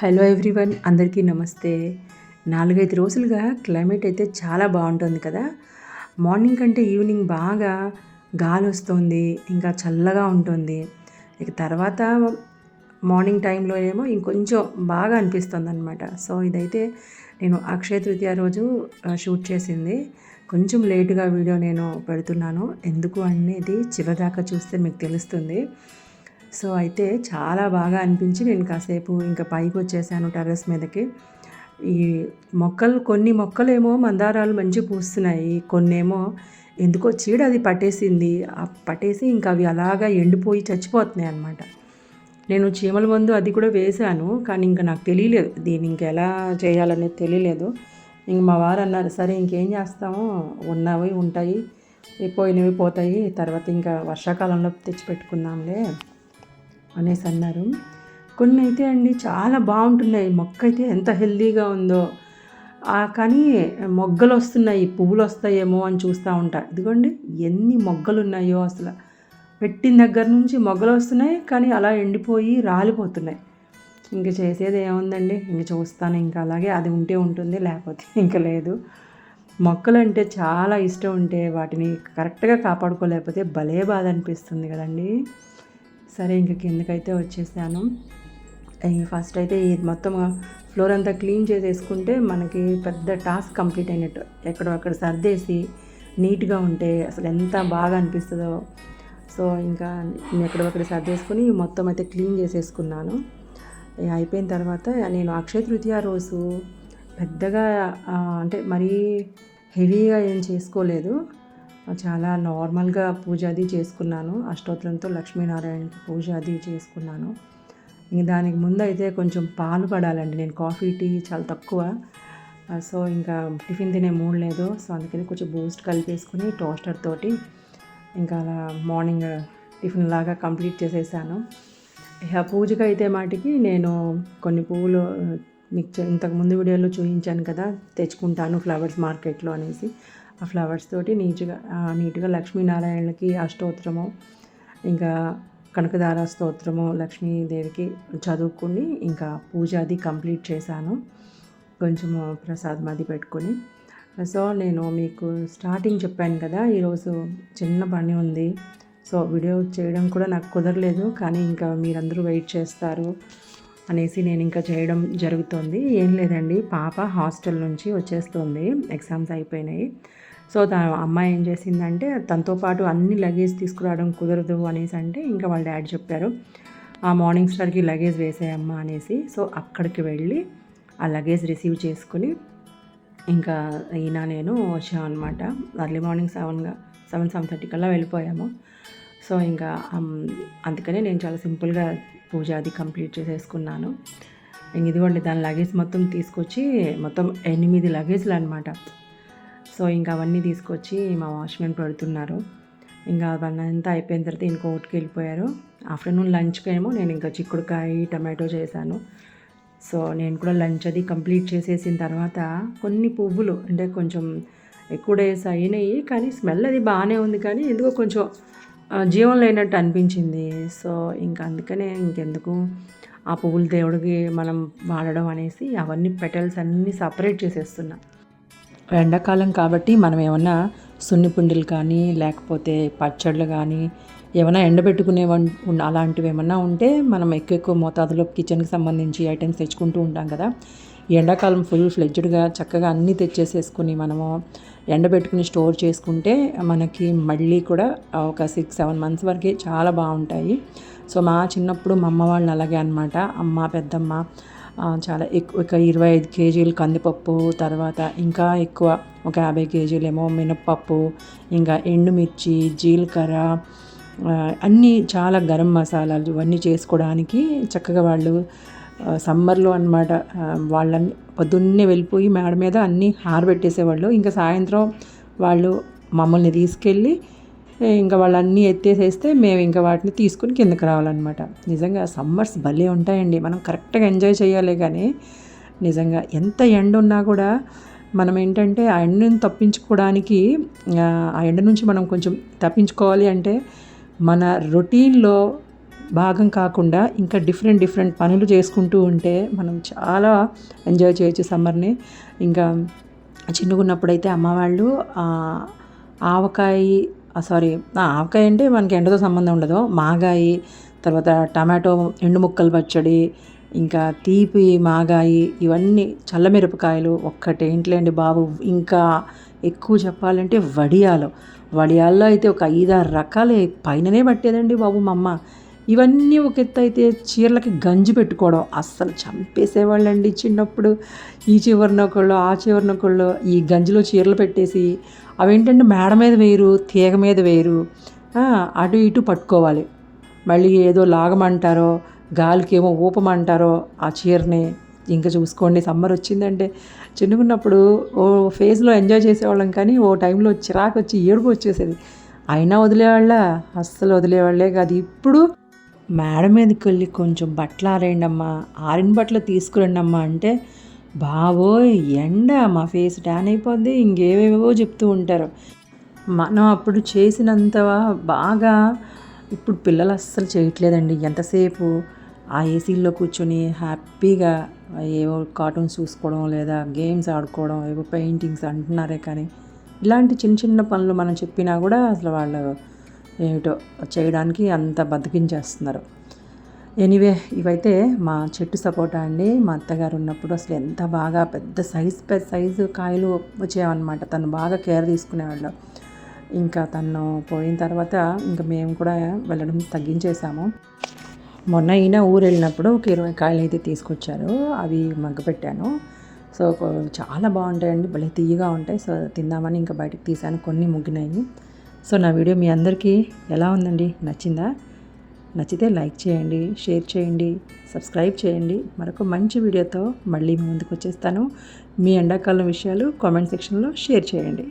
Hello everyone అందరికీ నమస్తే. నాలుగైదు రోజులుగా క్లైమేట్ అయితే చాలా బాగుంటుంది కదా. మార్నింగ్ కంటే ఈవినింగ్ బాగా గాలి వస్తుంది ఇంకా చల్లగా ఉంటుంది. ఇక తర్వాత మార్నింగ్ టైంలో ఏమో ఇంకొంచెం బాగా అనిపిస్తుంది అనమాట సో ఇదైతే నేను అక్షయ తృతీయ రోజు షూట్ చేసింది. కొంచెం లేటుగా వీడియో నేను పెడుతున్నాను. ఎందుకు అనేది చివరిదాకా చూస్తే మీకు తెలుస్తుంది. సో అయితే చాలా బాగా అనిపించి నేను కాసేపు ఇంకా పైకి వచ్చేసాను టెర్రస్ మీదకి. ఈ మొక్కలు కొన్ని మొక్కలేమో మందారాలు మంచి పూస్తున్నాయి కొన్నేమో ఎందుకో చీడ అది పట్టేసింది. ఆ పట్టేసి ఇంకా అవి అలాగా ఎండిపోయి చచ్చిపోతున్నాయి అన్నమాట. నేను చీమల మందు అది కూడా వేశాను కానీ ఇంకా నాకు తెలియలేదు దీన్ని ఇంక ఎలా చేయాలనేది తెలియలేదు. ఇంక మా వారు అన్నారు సరే ఇంకేం చేస్తాము? ఉన్నవి ఉంటాయి పోయినవి పోతాయి తర్వాత ఇంకా వర్షాకాలంలో తెచ్చిపెట్టుకుందాంలే. అనేసి అన్నారు. కొన్ని అయితే అండి చాలా బాగుంటున్నాయి. మొక్క అయితే ఎంత హెల్దీగా ఉందో. కానీ మొగ్గలు వస్తున్నాయి పువ్వులు వస్తాయేమో అని చూస్తూ ఉంటా. ఇదిగోండి ఎన్ని మొగ్గలు ఉన్నాయో అసలు. పెట్టిన దగ్గర నుంచి మొగ్గలు వస్తున్నాయి కానీ అలా ఎండిపోయి రాలిపోతున్నాయి. ఇంక చేసేది ఏముందండి? ఇంక చూస్తాను. ఇంకా అలాగే అది ఉంటే ఉంటుంది లేకపోతే ఇంకా లేదు. మొక్కలు అంటే చాలా ఇష్టం ఉంటే వాటిని కరెక్ట్గా కాపాడుకోలేకపోతే భలే బాధ అనిపిస్తుంది కదండీ. సరే ఇంక కిందకైతే వచ్చేసాను. ఫస్ట్ అయితే ఇది మొత్తం ఫ్లోర్ అంతా క్లీన్ చేసేసుకుంటే మనకి పెద్ద టాస్క్ కంప్లీట్ అయినట్టు. ఎక్కడో అక్కడ సర్దేసి నీట్గా ఉంటే అసలు ఎంత బాగా అనిపిస్తుందో. సో ఇంకా నేను ఎక్కడొక్కడ సర్దేసుకుని మొత్తం అయితే క్లీన్ చేసేసుకున్నాను. అయిపోయిన తర్వాత నేను అక్షయ తృతీయ రోజు పెద్దగా అంటే మరీ హెవీగా ఏం చేసుకోలేదు. చాలా నార్మల్గా పూజ అది చేసుకున్నాను. అష్టోత్తరంతో లక్ష్మీనారాయణకి పూజ అది చేసుకున్నాను. ఇంక దానికి ముందు అయితే కొంచెం పాలు పడాలండి. నేను కాఫీ టీ చాలా తక్కువ. సో ఇంకా టిఫిన్ తినే మూడ్ లేదు. సో అందుకని కొంచెం బూస్ట్ కలిపేసుకుని టోస్టర్ తోటి ఇంకా అలా మార్నింగ్ టిఫిన్ లాగా కంప్లీట్ చేసేసాను. ఇక పూజకి అయితే మాటికి నేను కొన్ని పువ్వులు మీకు ఇంతకుముందు ఇంతకు ముందు వీడియోలో చూపించాను కదా తెచ్చుకుంటాను ఫ్లవర్స్ మార్కెట్లో అనేసి. ఆ ఫ్లవర్స్ తోటి నీట్గా నీట్గా లక్ష్మీనారాయణకి అష్టోత్తరము ఇంకా కనకదార స్తోత్రము లక్ష్మీదేవికి చదువుకుని ఇంకా పూజ అది కంప్లీట్ చేశాను. కొంచెము ప్రసాదం అది పెట్టుకొని. సో నేను మీకు స్టార్టింగ్ చెప్పాను కదా ఈరోజు చిన్న పని ఉంది. సో వీడియో చేయడం కూడా నాకు కుదరలేదు కానీ ఇంకా మీరందరూ వెయిట్ చేస్తారు అనేసి నేను ఇంకా చేయడం జరుగుతుంది. ఏం లేదండి పాప హాస్టల్ నుంచి వచ్చేస్తుంది ఎగ్జామ్స్ అయిపోయినాయి. సో తా అమ్మాయి ఏం చేసిందంటే తనతో పాటు అన్ని లగేజ్ తీసుకురావడం కుదరదు అనేసి అంటే ఇంకా వాళ్ళ డాడీ చెప్పారు. ఆ మార్నింగ్ స్టార్కి లగేజ్ వేసేయమ్మా అనేసి. సో అక్కడికి వెళ్ళి ఆ లగేజ్ రిసీవ్ చేసుకుని ఇంకా ఈయన నేను వచ్చాం అనమాట అర్లీ మార్నింగ్ సెవెన్గా సెవెన్ సెవెన్ థర్టీ కల్లా వెళ్ళిపోయాము. సో ఇంకా అందుకనే నేను చాలా సింపుల్గా పూజ అది కంప్లీట్ చేసేసుకున్నాను. ఇంక ఇదిగోండి దాని లగేజ్ మొత్తం తీసుకొచ్చి మొత్తం ఎనిమిది లగేజ్లు అనమాట సో ఇంకా అవన్నీ తీసుకొచ్చి మా వాచ్మెన్ పెడుతున్నారు. ఇంకా అవన్నీ అంతా అయిపోయిన తర్వాత ఇంకో ఒకటికి వెళ్ళిపోయారు. ఆఫ్టర్నూన్ లంచ్కి ఏమో నేను ఇంకా చిక్కుడుకాయ టమాటో చేశాను. సో నేను కూడా లంచ్ అది కంప్లీట్ చేసేసిన తర్వాత కొన్ని పువ్వులు అంటే కొంచెం ఎక్కువ డేస్ అయినాయి కానీ స్మెల్ అది బాగానే ఉంది కానీ ఎందుకో కొంచెం జీవం లేనట్టు అనిపించింది. సో ఇంకా అందుకనే ఇంకెందుకు ఆ పువ్వులు దేవుడికి మనం వాడడం అనేసి అవన్నీ పెటల్స్ అన్నీ సపరేట్ చేసేస్తున్నా. ఎండాకాలం కాబట్టి మనం ఏమన్నా సున్నిపిండిలు కానీ లేకపోతే పచ్చళ్ళు కానీ ఏమైనా ఎండబెట్టుకునే అలాంటివి ఏమన్నా ఉంటే మనం ఎక్కువ ఎక్కువ మోతాదులో కిచెన్కి సంబంధించి ఐటమ్స్ తెచ్చుకుంటూ ఉంటాం కదా. ఎండాకాలం ఫుల్ ఫ్లెడ్జ్డ్గా చక్కగా అన్నీ తెచ్చేసేసుకుని మనము ఎండబెట్టుకుని స్టోర్ చేసుకుంటే మనకి మళ్ళీ కూడా ఒక సిక్స్ సెవెన్ మంత్స్ వరకే చాలా బాగుంటాయి. సో మా చిన్నప్పుడు మా అమ్మ వాళ్ళు అలాగే అనమాట అమ్మ పెద్దమ్మ చాలా ఎక్కువ ఒక ఇరవై ఐదు కేజీలు కందిపప్పు తర్వాత ఇంకా ఎక్కువ ఒక యాభై కేజీలేమో మినప్పప్పు ఇంకా ఎండుమిర్చి జీలకర్ర అన్నీ చాలా గరం మసాలాలు ఇవన్నీ చేసుకోవడానికి చక్కగా వాళ్ళు సమ్మర్లో అనమాట వాళ్ళని పొద్దున్నే వెళ్ళిపోయి మేడ మీద అన్నీ హారబెట్టేసేవాళ్ళు. ఇంకా సాయంత్రం వాళ్ళు మమ్మల్ని తీసుకెళ్ళి ఇంకా ఇంకా వాళ్ళన్నీ ఎత్తేసేస్తే మేము ఇంకా వాటిని తీసుకుని కిందకి రావాలన్నమాట. నిజంగా సమ్మర్స్ భలే ఉంటాయండి. మనం కరెక్ట్గా ఎంజాయ్ చేయాలి కానీ నిజంగా ఎంత ఎండ ఉన్నా కూడా మనం ఏంటంటే ఆ ఎండను తప్పించుకోవడానికి ఆ, ఎండ నుంచి మనం కొంచెం తప్పించుకోవాలి అంటే మన రొటీన్లో భాగం కాకుండా ఇంకా డిఫరెంట్ డిఫరెంట్ పనులు చేసుకుంటూ ఉంటే మనం చాలా ఎంజాయ్ చేయొచ్చు సమ్మర్ని. ఇంకా చిన్నగున్నప్పుడైతే అమ్మ వాళ్ళు ఆవకాయ సారీ ఆవకాయ అంటే మనకి ఎండతో సంబంధం ఉండదు. మాగాయి తర్వాత టమాటో ఎండు ముక్కలు పచ్చడి ఇంకా తీపి మాగాయి ఇవన్నీ చల్లమిరపకాయలు ఒక్కటేంట్లేండి బాబు. ఇంకా ఎక్కువ చెప్పాలంటే వడియాలు. వడియాల్లో అయితే ఒక ఐదారు రకాలు. పైననే పట్టేదండి బాబు మా అమ్మ. ఇవన్నీ ఒక ఎత్తు అయితే చీరలకి గంజి పెట్టుకోవడం అస్సలు చంపేసేవాళ్ళండి చిన్నప్పుడు. ఈ చివరిన ఒకళ్ళు ఆ చివరిన ఒకళ్ళు ఈ గంజిలో చీరలు పెట్టేసి అవేంటంటే మేడ మీద వేయరు తీగ మీద వేయరు. అటు ఇటు పట్టుకోవాలి. మళ్ళీ ఏదో లాగమంటారో గాలికేమో ఊపమంటారో ఆ చీరని ఇంకా చూసుకోండి. సమ్మర్ వచ్చిందంటే చిన్నగున్నప్పుడు ఓ ఫేజ్లో ఎంజాయ్ చేసేవాళ్ళం కానీ ఓ టైంలో చిరాకు వచ్చి ఏడుపు వచ్చేసేది. అయినా వదిలేవాళ్ళ? అస్సలు వదిలేవాళ్ళే కాదు. ఇప్పుడు మేడ మీదకి వెళ్ళి కొంచెం బట్టలు ఆరేయండి అమ్మా ఆరిన బట్టలు తీసుకురండి అమ్మా అంటే బావోయ్ ఎండ మా ఫేస్ ట్యాన్ అయిపోద్ది ఇంకేవేవో చెప్తూ ఉంటారు. మనం అప్పుడు చేసినంత బాగా. ఇప్పుడు పిల్లలు అస్సలు చేయట్లేదండి. ఎంతసేపు ఆ ఏసీల్లో కూర్చొని హ్యాపీగా ఏవో కార్టూన్స్ చూసుకోవడం లేదా గేమ్స్ ఆడుకోవడం ఏవో పెయింటింగ్స్ అంటున్నారే కానీ ఇలాంటి చిన్న చిన్న పనులు మనం చెప్పినా కూడా అసలు వాళ్ళు ఏమిటో చేయడానికి అంత బతికించేస్తున్నారు. ఎనీవే ఇవైతే మా చెట్టు సపోటా అండి. మా అత్తగారు ఉన్నప్పుడు అసలు ఎంత బాగా పెద్ద సైజ్ పెద్ద సైజు కాయలు వచ్చేవన్నమాట. తను బాగా కేర్ తీసుకునేవాళ్ళు. ఇంకా తను పోయిన తర్వాత ఇంకా మేము కూడా వెళ్ళడం తగ్గించేసాము మొన్న ఈయన ఊరు వెళ్ళినప్పుడు ఒక ఇరవై కాయలు అయితే తీసుకొచ్చారు. అవి మగ్గపెట్టాను. సో చాలా బాగుంటాయండి. భలే తీయగా ఉంటాయి. సో తిందామని ఇంకా బయటకు తీసాను కొన్ని ముగ్గినాయి. సో నా వీడియో మీ అందరికీ ఎలా ఉందండి? నచ్చిందా? నచ్చితే లైక్ చేయండి షేర్ చేయండి సబ్స్క్రైబ్ చేయండి. మరొక మంచి వీడియోతో మళ్ళీ మీ ముందుకు వచ్చేస్తాను. మీ ఎండాకాలం విషయాలు కామెంట్ సెక్షన్లో షేర్ చేయండి.